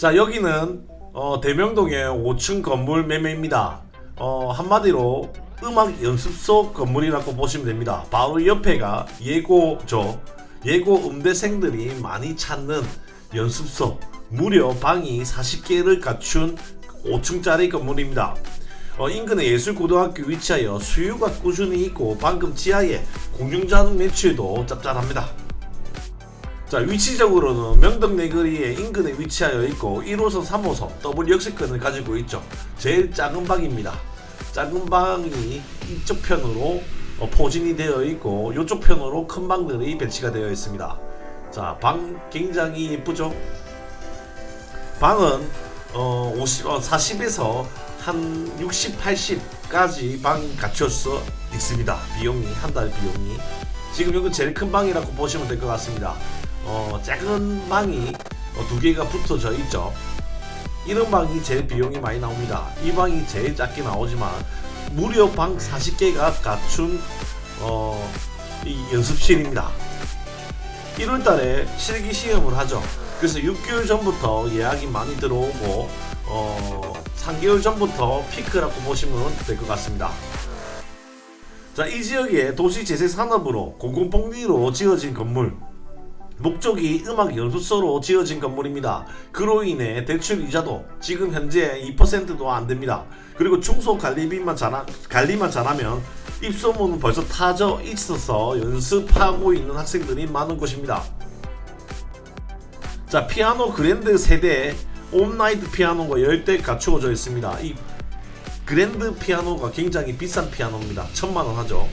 자 여기는 어, 대명동의 5층 건물 매매입니다. 어, 한마디로 음악 연습소 건물이라고 보시면 됩니다. 바로 옆에가 예고죠. 예고 음대생들이 많이 찾는 연습소. 무려 방이 40개를 갖춘 5층짜리 건물입니다. 어, 인근의 예술고등학교 위치하여 수요가 꾸준히 있고 방금 지하에 공중자동 매출도 짭짤합니다. 자 위치적으로는 명덕내거리의 인근에 위치하여 있고 1호선 3호선 더블 역세권을 가지고 있죠. 제일 작은 방입니다. 작은 방이 이쪽 편으로 어, 포진이 되어 있고 이쪽 편으로 큰 방들이 배치가 되어 있습니다. 자 방 굉장히 예쁘죠? 방은 어, 50, 어 40에서 한 60, 80까지 방이 갖춰져 있습니다. 비용이 한 달 비용이. 지금 여기 제일 큰 방이라고 보시면 될 것 같습니다 어, 작은 방이 어, 두 개가 붙어져 있죠. 이런 방이 제일 비용이 많이 나옵니다. 이 방이 제일 작게 나오지만 무려 방 40개가 갖춘 어, 이 연습실입니다. 1월 달에 실기 시험을 하죠. 그래서 6개월 전부터 예약이 많이 들어오고 어, 3개월 전부터 피크라고 보시면 될 것 같습니다. 자, 이 지역에 도시 재생 산업으로 공공복리로 지어진 건물 목적이 음악 연습소로 지어진 건물입니다. 그로 인해 대출 이자도 지금 현재 2%도 안 됩니다. 그리고 충소 관리비만 잘 관리만 잘하면 입소문은 벌써 타져 있어서 연습하고 있는 학생들이 많은 곳입니다. 자 피아노 그랜드 세대 온나이트 피아노가 10대 갖추어져 있습니다. 이 그랜드 피아노가 굉장히 비싼 피아노입니다. 천만 원 하죠.